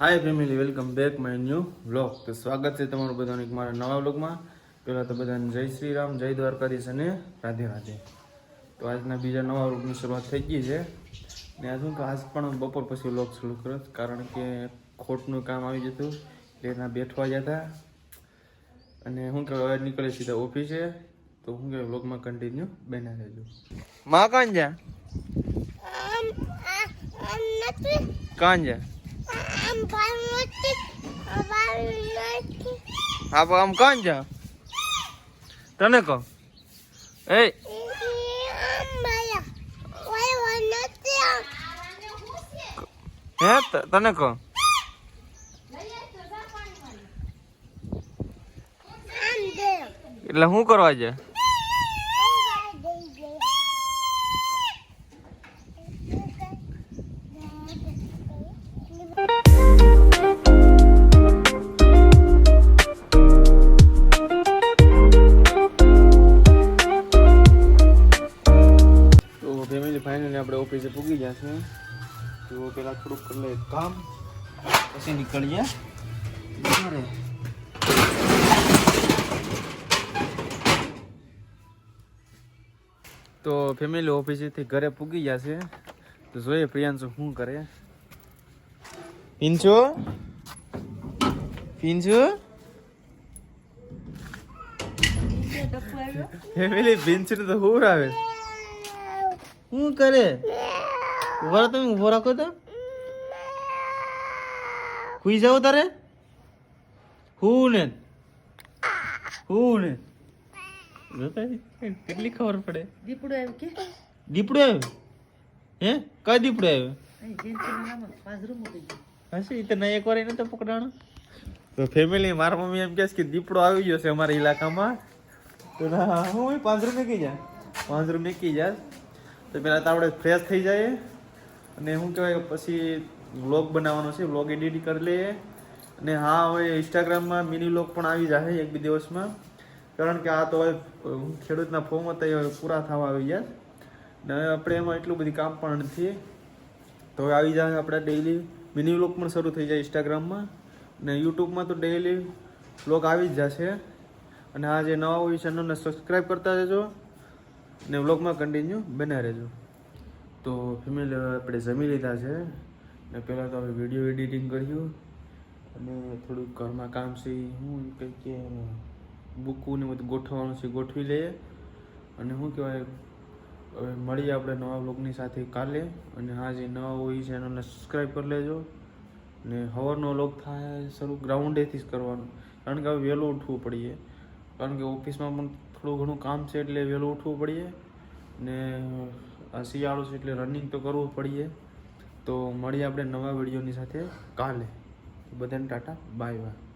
Hi family welcome back my new vlog તો સ્વાગત છે તમારું બધાને એક મારા નવા વ્લોગમાં પહેલાં તો બધાને જય શ્રી રામ જય દ્વારકાધીશ અને રાધે રાધે. તો આજના બીજા નવા વ્લોગની શરૂઆત થઈ ગઈ છે. ને આજ શું કે આજ પણ બપોર પછી વ્લોગ શરૂ કર્યો કારણ કે ખોટનું કામ આવી જતું. એટલે એના બેઠવા જતા. અને હું કે હવે નીકળે સીધા ઓફિસે તો હું કે વ્લોગમાં કન્ટિન્યુ બેના રહેજો. માં કાં જા આમ આ આમ નથી કાં જા આમ ભાઈ નથી આ ભાઈ નથી હા પણ આમ કોણ છે તને કહો. એ. હે તને કહો. એટલે શું કરવા છે ઓફિસે પૂગી જશે તો પેલા થોડુંક કરી લે કામ. પછી નીકળીએ. ઘરે તો ફેમિલી ઓફિસેથી ઘરે પૂગી જશે તો જોઈએ પ્રિયાંશુ શું કરે. પિંચુ પિંચુ ફેમિલી પિંચુ તો હું આવે શું કરે? ઊભા રહો તમે ઊભો રાખો તો. હુઈ જાવ તારે. હું ને. હું ને. કેટલી ખબર પડે? દીપડો આવ્યો કે? દીપડો આવ્યો? હે? કઈ દીપડો આવ્યો? હશે એ તો નહીં એકવાર એને તો પકડાણો. તો ફેમિલી મારા મમ્મી એમ કહે કે દીપડો આવી ગયો છે અમારા ઇલાકામાં તો ના હું પાંચરું મેકી જા. પાંચરું મેકી જા. તો પેલા તો આપણે ફ્રેશ થઈ જાય અને શું કહેવાય પછી વ્લોગ બનાવવાનો છે, વ્લોગ એડિટ કરી લઈએ. અને હા, હવે ઇન્સ્ટાગ્રામમાં મિની વ્લોગ પણ આવી જશે એક બે દિવસમાં. કારણ કે આ તો હવે ખેડૂતના ફોર્મ હતા એ પૂરા થવા આવી ગયા. ને આપણે એમાં એટલું બધી કામ પણ નથી. તો હવે આવી જાય આપણે ડેઈલી મિની વ્લોગ પણ શરૂ થઈ જાય ઇન્સ્ટાગ્રામમાં ને યુટ્યુબમાં તો ડેઈલી વ્લોગ આવી જ જશે અને આ જે નવા હોય ચેનલને સબસ્ક્રાઈબ કરતા રહેજો. ને વ્લોગમાં કન્ટિન્યુ બન્યા રહેજો. તો ફેમિલી આપણે જમી લીધા છે. ને પહેલાં તો હવે વીડિયો એડિટિંગ કર્યું. અને થોડુંક ઘરમાં કામ છે હું કંઈક કે બુકું ને બધું ગોઠવવાનું છે, ગોઠવી લઈએ. અને શું કહેવાય, હવે મળીએ આપણે નવા બ્લોગની સાથે કાલે. અને હા જે નવા હોય ચેનલને સબસ્ક્રાઈબ કરી લેજો. ને સવારનો લોગ થાય શરૂ ગ્રાઉન્ડેથી જ કરવાનું. કારણ કે હવે વહેલું ઉઠવું પડીએ. કારણ કે ઓફિસમાં પણ થોડું ઘણું કામ છે એટલે વહેલું ઉઠવું પડીએ. ને શિયાળો છે એટલે રનિંગ તો કરવું પડીએ. તો મળીએ આપણે નવા વિડીયોની સાથે. કાલે. બધાને ટાટા. Bye bye